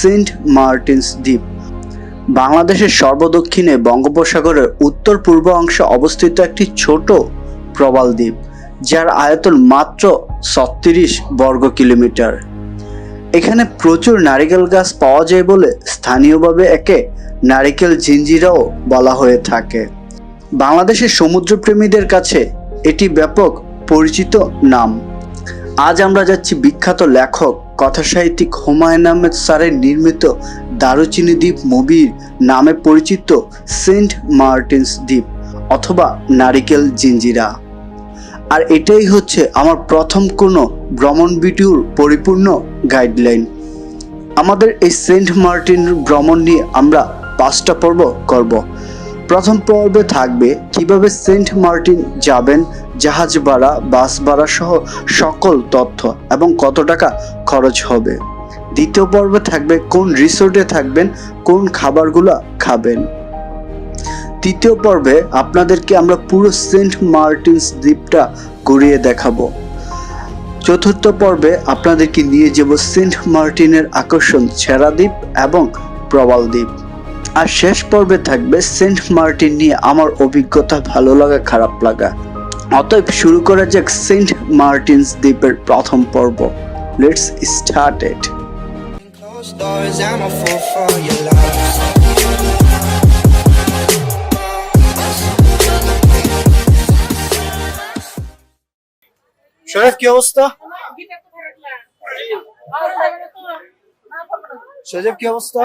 Saint Martin's দ্বীপ বাংলাদেশের সর্বদক্ষিণে বঙ্গোপসাগরের উত্তর পূর্ব অংশে অবস্থিত একটি ছোট প্রবাল দ্বীপ, যার আয়তন মাত্র ছত্রিশ বর্গ কিলোমিটার। এখানে প্রচুর নারিকেল গাছ পাওয়া যায় বলে স্থানীয়ভাবে একে নারিকেল জিঞ্জিরাও বলা হয়ে থাকে। বাংলাদেশের সমুদ্রপ্রেমীদের কাছে এটি ব্যাপক পরিচিত নাম। আজ আমরা যাচ্ছি বিখ্যাত লেখক, কথাসাহিত্যিক হুমায়ুন আহমেদ স্যারের নির্মিত দারুচিনি দ্বীপ মুভির নামে পরিচিত সেন্ট মার্টিনস দ্বীপ অথবা নারিকেল জিঞ্জিরা। আর এটাই হচ্ছে আমার প্রথম কোনো ভ্রমণ ভিডিওর পরিপূর্ণ গাইডলাইন। আমাদের এই সেন্ট মার্টিন ভ্রমণ নিয়ে আমরা পাঁচটা পর্ব করব। প্রথম পর্বে থাকবে কীভাবে সেন্ট মার্টিন যাবেন, জাহাজ ভাড়া, বাস ভাড়া সহ সকল তথ্য এবং কত টাকা খরচ হবে। দ্বিতীয় পর্বে থাকবে কোন রিসোর্টে থাকবেন, কোন খাবারগুলো খাবেন। তৃতীয় পর্বে আপনাদেরকে আমরা পুরো সেন্ট মার্টিনস দ্বীপটা ঘুরিয়ে দেখাবো। চতুর্থ পর্বে আপনাদেরকে নিয়ে যাব সেন্ট মার্টিনের আকর্ষণ ছেড়া দ্বীপ এবং প্রবাল দ্বীপ। আর শেষ পর্বে থাকবে সেন্ট মার্টিন নিয়ে আমার অভিজ্ঞতা ভালো লাগা খারাপ লাগা। অতএব শুরু করা যাক সেন্ট মার্টিনস দ্বীপের প্রথম পর্ব। Let's start it. শরীফ কি অবস্থা? সজীব কি অবস্থা?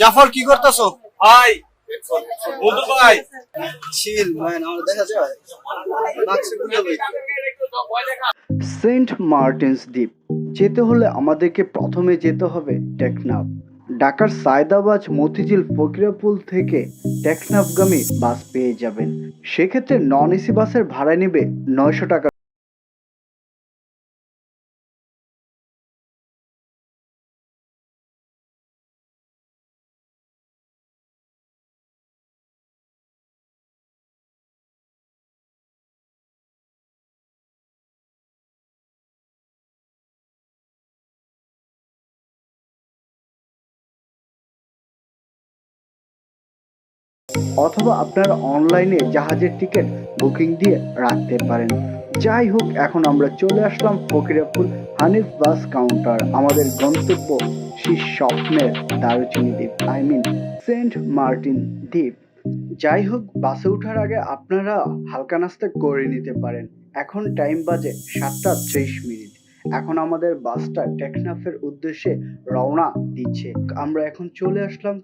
জাফর কি করতেছো? ভাই বন্ধু ভাই। চিল ম্যান আমার দেখা যায়। সেন্ট মার্টিনস দ্বীপ যেতে হলে আমাদেরকে প্রথমে যেতে হবে টেকনাফ। ঢাকার সায়দাবাজ মতিঝিল ফকিরাপুল থেকে টেকনাফগামী বাস পেয়ে যাবেন। সেক্ষেত্রে নন এসি বাসের ভাড়া নেবে নয়শো টাকা অথবা আপনারা অনলাইনে জাহাজের টিকিট বুকিং দিয়ে রাখতে পারেন। যাই হোক, এখন আমরা চলে আসলাম ফকিরাপুর হানিফ বাস কাউন্টার, আমাদের গন্তব্য সেই স্বপ্নের দারুচিনি দ্বীপ আই মিন সেন্ট মার্টিন দ্বীপ। যাই হোক, বাসে ওঠার আগে আপনারা হালকা নাস্তা করে নিতে পারেন। এখন টাইম বাজে সাতটা ত্রিশ মিনিট। এখন আমাদের বাসটা টেকনাফের উদ্দেশ্যে রওনা দিচ্ছে। আমরা এখন চলে আসলাম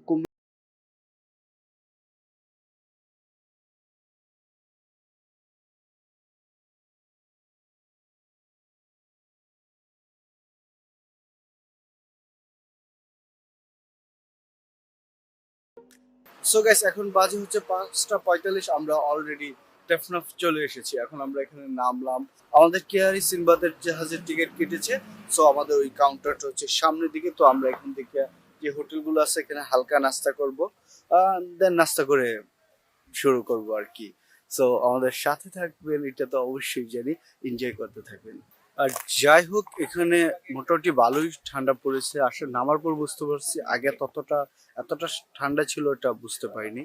সো গাইস এখন বাজে হচ্ছে পাঁচটা পঁয়তাল্লিশ, আমরা অলরেডি টেফনাফ চলে এসেছি। এখন আমরা এখানে নামলাম। আমাদের কেয়ারি সিনবাদের জাহাজের টিকিট কেটেছে। সো আমাদের ওই কাউন্টারটা হচ্ছে সামনের দিকে। তো আমরা এখান থেকে যে হোটেলগুলো আছে, এখানে হালকা নাস্তা করব। দেন নাস্তা করে শুরু করব আর কি। সো আমাদের সাথে থাকবেন, এটা তো অবশ্যই জানি। এনজয় করতে থাকবেন। আর যাই হোক, এখানে মোটামুটি ভালোই ঠান্ডা পড়েছে। আসলে নামার পর বুঝতে পারছি আগে ততটা, এতটা ঠান্ডা ছিল এটা বুঝতে পারিনি।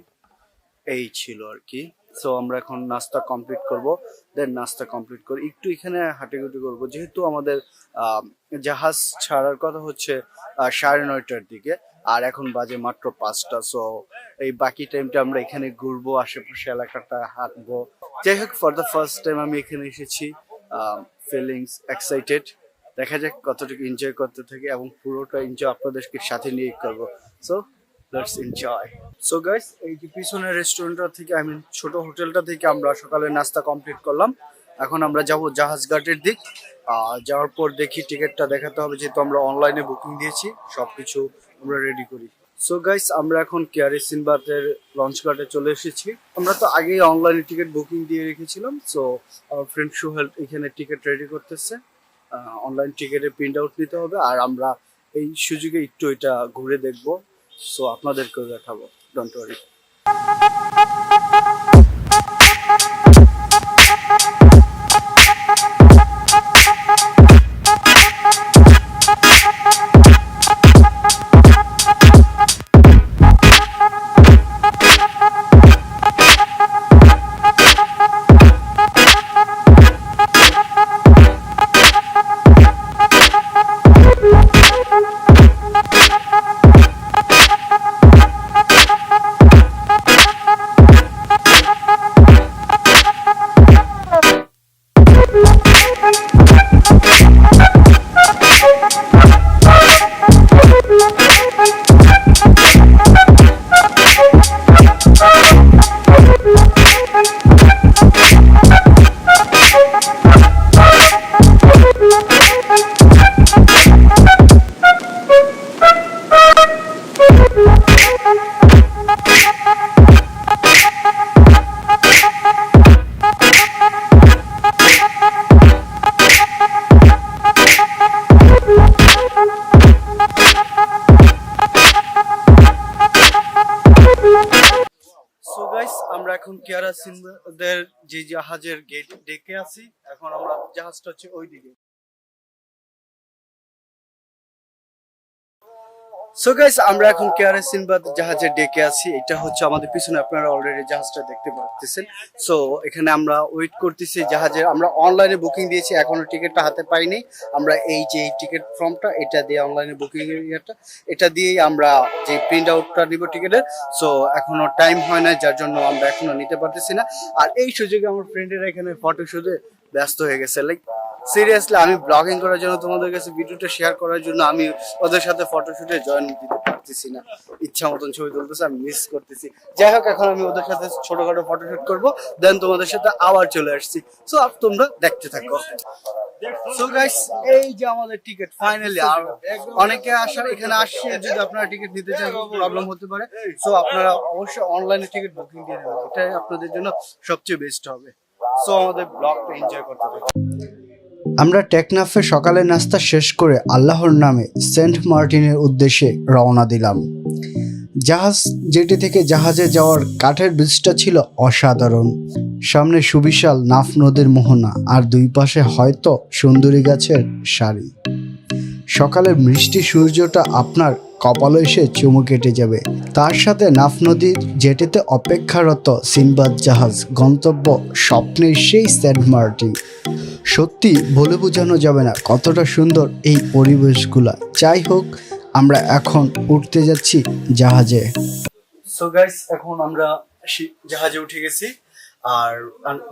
এই ছিল আর কি। সো আমরা এখন নাস্তা কমপ্লিট করব। দেন নাস্তা কমপ্লিট করে একটু এখানে হাঁটাগুটি করব। যেহেতু আমাদের জাহাজ ছাড়ার কথা হচ্ছে সাড়ে নয়টার দিকে। আর এখন বাজে মাত্র পাঁচটা। সো এই বাকি টাইমটা আমরা এখানে ঘুরবো, আশেপাশে এলাকাটা হাঁটবো। যাই হোক ফর দ্য ফার্স্ট টাইম আমি এখানে এসেছি। ফিলিংস এক্সাইটেড দেখা যাক কতটুকু এনজয় করতে থাকি এবং পুরোটা এনজয় আপনাদেরকে সাথে নিয়ে করব। So let's enjoy so guys এই যে পিছনের রেস্টুরেন্টটা থেকে আই মিন ছোট হোটেলটা থেকে আমরা সকালে নাস্তা কমপ্লিট করলাম। এখন আমরা যাব জাহাজ ঘাটের দিক। যাওয়ার পর দেখি টিকিটটা দেখাতে হবে, যেহেতু আমরা অনলাইনে বুকিং দিয়েছি। সব কিছু আমরা রেডি করি। সো গাইস আমরা এখন কেয়ারি সিনবাতের লঞ্চ ঘাটে চলে এসেছি। আমরা তো আগেই অনলাইনে টিকিট বুকিং দিয়ে রেখেছিলাম সো আমার ফ্রেন্ড সোহেল এখানে টিকিট রেডি করতেছে। অনলাইন টিকিটের প্রিন্ট আউট নিতে হবে, আর আমরা এই সুযোগে একটু এটা ঘুরে দেখব। সো আপনাদেরকেও দেখাবো ডন্ট ওয়ারি কেয়ারা সিনবাদের যে জাহাজের গেট ডেকে আছি এখন আমরা জাহাজটা হচ্ছে ওই দিকে সো গাইস আমরা এখন কেয়ারে সিনবাদ জাহাজে ডেকে আছি। এটা হচ্ছে আমাদের পিছনে, আপনারা অলরেডি জাহাজটা দেখতে পাচ্ছেন সো এখানে আমরা ওয়েট করতেছি জাহাজের আমরা অনলাইনে বুকিং দিয়েছি, এখনও টিকিটটা হাতে পাইনি। আমরা এই যে টিকিট ফর্মটা এটা দিয়ে অনলাইনে বুকিং ইয়েটা, এটা দিয়েই আমরা যে প্রিন্ট আউটটা নিব টিকিটের সো এখনও টাইম হয় না যার জন্য আমরা এখনও নিতে পারতেছি না। আর এই সুযোগে আমার ফ্রেন্ডেরা এখানে ফটো শুটে ব্যস্ত হয়ে গেছে। লাইক সিরিয়াসলি আমি ব্লগিং করার জন্য তোমাদের কাছে ভিডিওটা শেয়ার করার জন্য আমি ওদের সাথে ফটোশুটে জয়েন দিতে পারতেছি না। ইচ্ছা মতন ছবি তুলতেছে, আমি মিস করতেছি। যাই হোক, এখন আমি ওদের সাথে ছোটখাটো ফটোশুট করব দেন তোমাদের সাথে আবার চলে আসছি। সো আর তোমরা দেখতে থাকো। এই যে আমাদের টিকিট ফাইনালি আর অনেকে আসার, এখানে আসছে, যদি আপনারা টিকিট নিতে প্রবলেম হতে পারে। সো আপনারা অবশ্যই অনলাইনে টিকিট বুকিং এটাই আপনাদের জন্য সবচেয়ে বেস্ট হবে। সো আমাদের ব্লগটা এনজয় করতে থাকুন আমরা টেকনাফে সকালে নাস্তা শেষ করে আল্লাহর নামে সেন্ট মার্টিনের উদ্দেশ্যে রওনা দিলাম। জাহাজ যেটি থেকে জাহাজে যাওয়ার কাঠের ব্রিজটা ছিল অসাধারণ। সামনে সুবিশাল নাফ নদীর মোহনা আর দুই পাশে হয়তো সুন্দরী গাছের সারি। সকালের মিষ্টি সূর্যটা আপনার কপালে এসে চুমু কেটে যাবে। তার সাথে নাফ নদীর জেটিতে অপেক্ষারত সিনবাদ জাহাজ গন্তব্য স্বপ্নের সেই সেন্ট মার্টিন। সত্যি বলে বোঝানো যাবে না কতটা সুন্দর এই পরিবেশগুলা। যাই হোক, আমরা এখন উঠতে যাচ্ছি জাহাজে। সো গাইস এখন আমরা জাহাজে উঠে গেছি। আর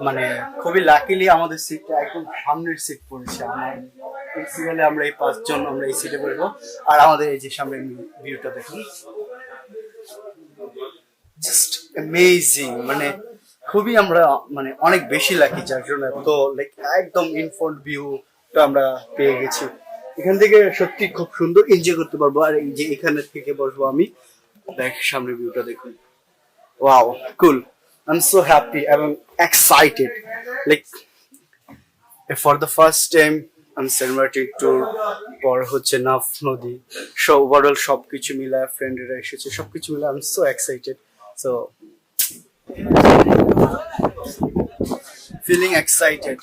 মানে খুবই লাকিলি আমাদের সিটটা একদম সামনের সিট পড়েছে। আমার আমরা এই পাঁচজন আমরা এই সিটে বসবো। আর আমাদের এই যে সামনের ভিউটা দেখুন। জাস্ট অ্যামেজিং মানে খুবই আমরা মানে অনেক বেশি লাকি যার জন্য তো লাইক একদম ইনফ্রন্ট ভিউটা আমরা পেয়ে গেছি। এখান থেকে সত্যি খুব সুন্দর এনজয় করতে পারব। আর এই যে এখানে থেকে বসবো আমি। দেখ সামনে ভিউটা দেখুন। Wow cool am so happy এবং excited like for the first time আমি সেনমার্টি ট্যুর পর হচ্ছে নাফ নদী সব ওভারঅল সব কিছু মিলায় ফ্রেন্ডেরা এসেছে সব কিছু মিলে I am so excited so feeling excited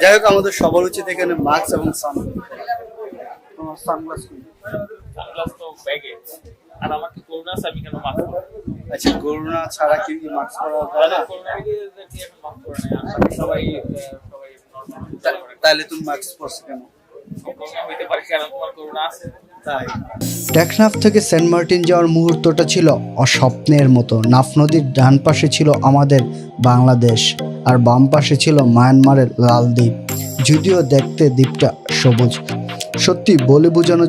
যাই হোক আমাদের সবার উচিত এখানে মাস্ক এবং সানগ্লাস সানগ্লাস তো ব্যাগে আর আমার কি করোনা আছে আমি কেন মাস্ক পরবো? আচ্ছা করোনা ছাড়া কি যায়? না এখন পরে নাই? সবাই সবাই তাহলে তুমি মাস্ক পরছো কেন? টেকনাফ থেকে সেন্ট মার্টিন যাওয়ার মুহূর্তটা ছিল অস্বপ্নের মতো। নাফ নদীর ডান পাশে ছিল আমাদের বাংলাদেশ আর বাম পাশে ছিল মায়ানমারের লাল দ্বীপ যদিও দেখতে দ্বীপটা সবুজ। সত্যি বলে বোঝানো